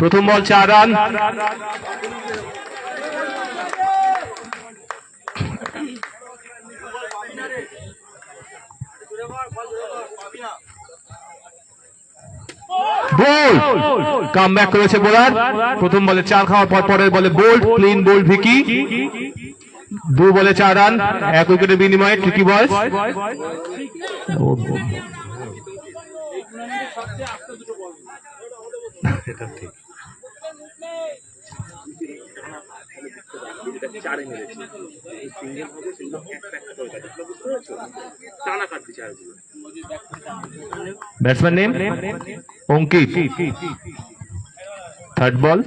প্রথম বল চার run. Bold come back করেছে বোলার প্রথম বলে চার খাওয়ার পর পরের বলে বোল্ড ক্লিন বোল্ড ভিকি দু বলে চার রান। এক উইকেটের বিনিময়ে ট্রিকি বয়স এটা ঠিক চারে মেরেছে। সিঙ্গেল হবে, সেগুলো একটা একটা করে কাটে। বুঝতে পারছ? টানা কাটতে চায় ওগুলো। Batsman name Ankit third ball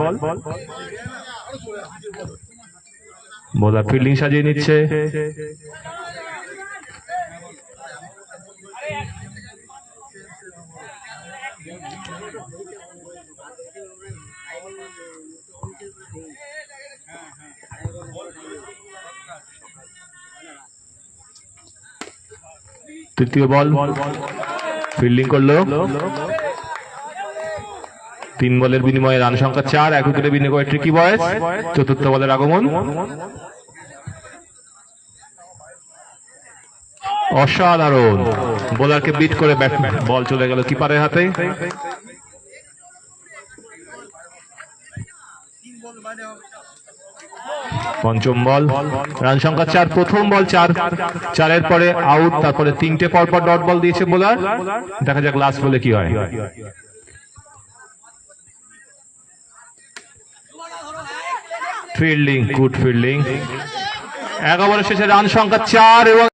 bowler fielding সাজিয়ে নিচ্ছে। তৃতীয় বল। ফিল্ডিং করল। তিন বলের বিনিময়ে রান সংখ্যা চার, এক উইকেটের বিনিময়ে ট্রিকি বয়স চতুর্থ বলের আগমন। অসাধারণ। বোলারকে বিট করে ব্যাটম্যান বল চলে গেল কিপারের হাতে। পঞ্চম বল। রান সংখ্যা চার, প্রথম বল চার। চারের পরে আউট তারপরে তিনটে পরপর ডট বল দিয়েছে বোলার দেখা যাক লাস্ট বলে কি হয়। ফিল্ডিং গুড ফিল্ডিং এগারো শেষে রান সংখ্যা চার এবং